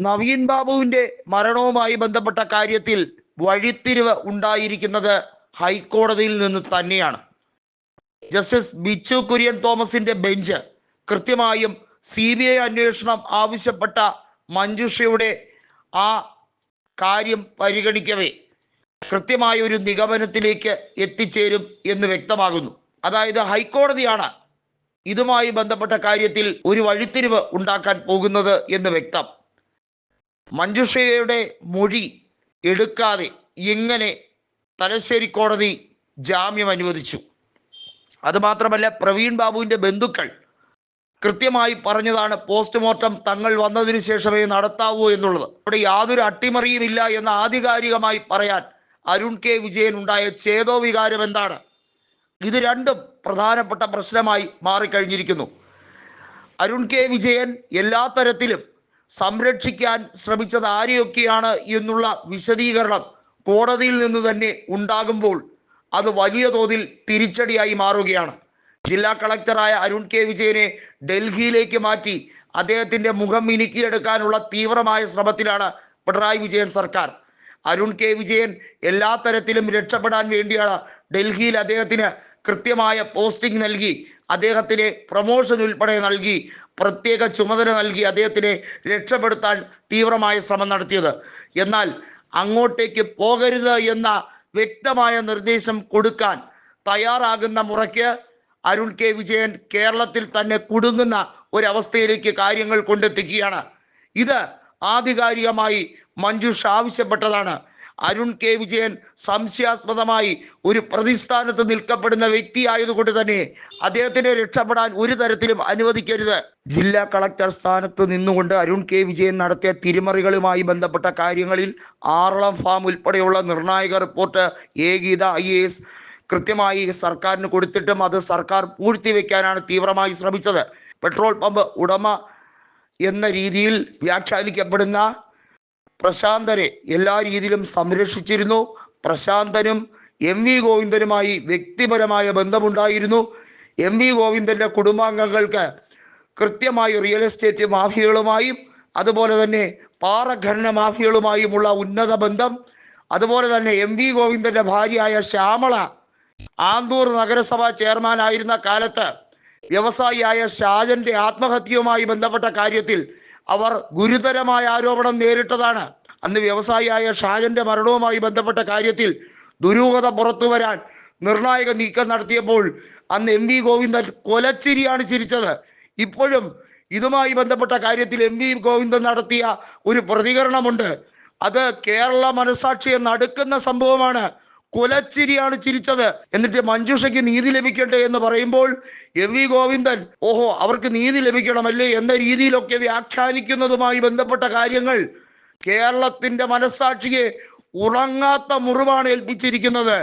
നവീൻ ബാബുവിന്റെ മരണവുമായി ബന്ധപ്പെട്ട കാര്യത്തിൽ വഴിത്തിരിവ് ഉണ്ടായിരിക്കുന്നത് ഹൈക്കോടതിയിൽ നിന്ന് തന്നെയാണ്. ജസ്റ്റിസ് ബിച്ചു കുര്യൻ തോമസിന്റെ ബെഞ്ച് കൃത്യമായും സി ബി ഐ അന്വേഷണം ആവശ്യപ്പെട്ട മഞ്ജുഷയുടെ ആ കാര്യം പരിഗണിക്കവേ. കൃത്യമായ ഒരു നിഗമനത്തിലേക്ക് എത്തിച്ചേരും എന്ന് വ്യക്തമാകുന്നു. അതായത് ഹൈക്കോടതിയാണ് ഇതുമായി ബന്ധപ്പെട്ട കാര്യത്തിൽ ഒരു വഴിത്തിരിവ് ഉണ്ടാക്കാൻ പോകുന്നത് എന്ന് വ്യക്തം. മഞ്ജുഷയുടെ മൊഴി എടുക്കാതെ എങ്ങനെ തലശ്ശേരി കോടതി ജാമ്യം അനുവദിച്ചു. അതുമാത്രമല്ല പ്രവീൺ ബാബുവിന്റെ ബന്ധുക്കൾ കൃത്യമായി പറഞ്ഞതാണ് പോസ്റ്റ്മോർട്ടം തങ്ങൾ വന്നതിന് ശേഷമേ നടത്താവൂ എന്നുള്ളത്. അവിടെ യാതൊരു അട്ടിമറിയും ഇല്ല എന്ന് ആധികാരികമായി പറയാൻ അരുൺ കെ. വിജയൻ ഉണ്ടായ ചേതോ വികാരം എന്താണ്? ഇത് രണ്ടും പ്രധാനപ്പെട്ട പ്രശ്നമായി മാറിക്കഴിഞ്ഞിരിക്കുന്നു. അരുൺ കെ. വിജയൻ എല്ലാ തരത്തിലും സംരക്ഷിക്കാൻ ശ്രമിച്ചത് ആരെയൊക്കെയാണ് എന്നുള്ള വിശദീകരണം കോടതിയിൽ നിന്ന് തന്നെ ഉണ്ടാകുമ്പോൾ അത് വലിയ തോതിൽ തിരിച്ചടിയായി മാറുകയാണ്. ജില്ലാ കളക്ടറായ അരുൺ കെ വിജയനെ ഡൽഹിയിലേക്ക് മാറ്റി അദ്ദേഹത്തിന്റെ മുഖം മിനുക്കിയെടുക്കാനുള്ള തീവ്രമായ ശ്രമത്തിലാണ് പിണറായി വിജയൻ സർക്കാർ. അരുൺ കെ വിജയൻ എല്ലാ തരത്തിലും രക്ഷപ്പെടാൻ വേണ്ടിയാണ് ഡൽഹിയിൽ അദ്ദേഹത്തിന് കൃത്യമായ പോസ്റ്റിംഗ് നൽകി. അദ്ദേഹത്തിന് പ്രൊമോഷൻ ഉൾപ്പെടെ നൽകി പ്രത്യേക ചുമതല നൽകി അദ്ദേഹത്തിനെ രക്ഷപ്പെടുത്താൻ തീവ്രമായ ശ്രമം നടത്തിയത്. എന്നാൽ അങ്ങോട്ടേക്ക് പോകരുത് എന്ന വ്യക്തമായ നിർദ്ദേശം കൊടുക്കാൻ തയ്യാറാകുന്ന മുറയ്ക്ക് അരുൺ കെ. വിജയൻ കേരളത്തിൽ തന്നെ കുടുങ്ങുന്ന ഒരവസ്ഥയിലേക്ക് കാര്യങ്ങൾ കൊണ്ടെത്തിക്കുകയാണ്. ഇത് ആധികാരികമായി മഞ്ജുഷ ആവശ്യപ്പെട്ടതാണ്. അരുൺ കെ. വിജയൻ സംശയാസ്പദമായി ഒരു പ്രതിസ്ഥാനത്ത് നിൽക്കപ്പെടുന്ന വ്യക്തി ആയതുകൊണ്ട് തന്നെ അദ്ദേഹത്തിനെ രക്ഷപ്പെടാൻ ഒരു തരത്തിലും അനുവദിക്കരുത്. ജില്ലാ കളക്ടർ സ്ഥാനത്ത് നിന്നുകൊണ്ട് അരുൺ കെ. വിജയൻ നടത്തിയ തിരിമറികളുമായി ബന്ധപ്പെട്ട കാര്യങ്ങളിൽ ആറളം ഫാം ഉൾപ്പെടെയുള്ള നിർണായക report A. Geetha I. S. കൃത്യമായി സർക്കാരിന് കൊടുത്തിട്ടും അത് സർക്കാർ പൂഴ്ത്തിവെക്കാനാണ് തീവ്രമായി ശ്രമിച്ചത്. പെട്രോൾ പമ്പ് ഉടമ എന്ന രീതിയിൽ വ്യാഖ്യാനിക്കപ്പെടുന്ന പ്രശാന്തനെ എല്ലാ രീതിയിലും സംരക്ഷിച്ചിരുന്നു. പ്രശാന്തനും എം വി ഗോവിന്ദനുമായി വ്യക്തിപരമായ ബന്ധമുണ്ടായിരുന്നു. എം വി ഗോവിന്ദന്റെ കുടുംബാംഗങ്ങൾക്ക് കൃത്യമായി റിയൽ എസ്റ്റേറ്റ് മാഫിയകളുമായും അതുപോലെ തന്നെ പാറഖനന മാഫിയകളുമായുമുള്ള ഉന്നത ബന്ധം. അതുപോലെ തന്നെ എം വി ഗോവിന്ദന്റെ ഭാര്യയായ ശ്യാമള ആന്തൂർ നഗരസഭ ചെയർമാൻ ആയിരുന്ന കാലത്ത് വ്യവസായിയായ ഷാജന്റെ ആത്മഹത്യയുമായി ബന്ധപ്പെട്ട കാര്യത്തിൽ അവർ ഗുരുതരമായ ആരോപണം നേരിട്ടതാണ്. അന്ന് വ്യവസായിയായ ഷാജന്റെ മരണവുമായി ബന്ധപ്പെട്ട കാര്യത്തിൽ ദുരൂഹത പുറത്തു വരാൻ നിർണായക നീക്കം നടത്തിയപ്പോൾ അന്ന് എം വി ഗോവിന്ദൻ കൊലച്ചിരിയാണ് ചിരിച്ചത്. ഇപ്പോഴും ഇതുമായി ബന്ധപ്പെട്ട കാര്യത്തിൽ എം വി ഗോവിന്ദൻ നടത്തിയ ഒരു പ്രതികരണമുണ്ട്. അത് കേരള മനസാക്ഷിയെ നടുക്കുന്ന സംഭവമാണ്. കുലച്ചിരിയാണ് ചിരിച്ചത്. എന്നിട്ട് മഞ്ജുഷയ്ക്ക് നീതി ലഭിക്കട്ടെ എന്ന് പറയുമ്പോൾ എം വി ഗോവിന്ദൻ ഓഹോ അവർക്ക് നീതി ലഭിക്കണമല്ലേ എന്ന രീതിയിലൊക്കെ വ്യാഖ്യാനിക്കുന്നതുമായി ബന്ധപ്പെട്ട കാര്യങ്ങൾ കേരളത്തിന്റെ മനസ്സാക്ഷിയെ ഉറങ്ങാത്ത മുറിവാണ് ഏൽപ്പിച്ചിരിക്കുന്നത്.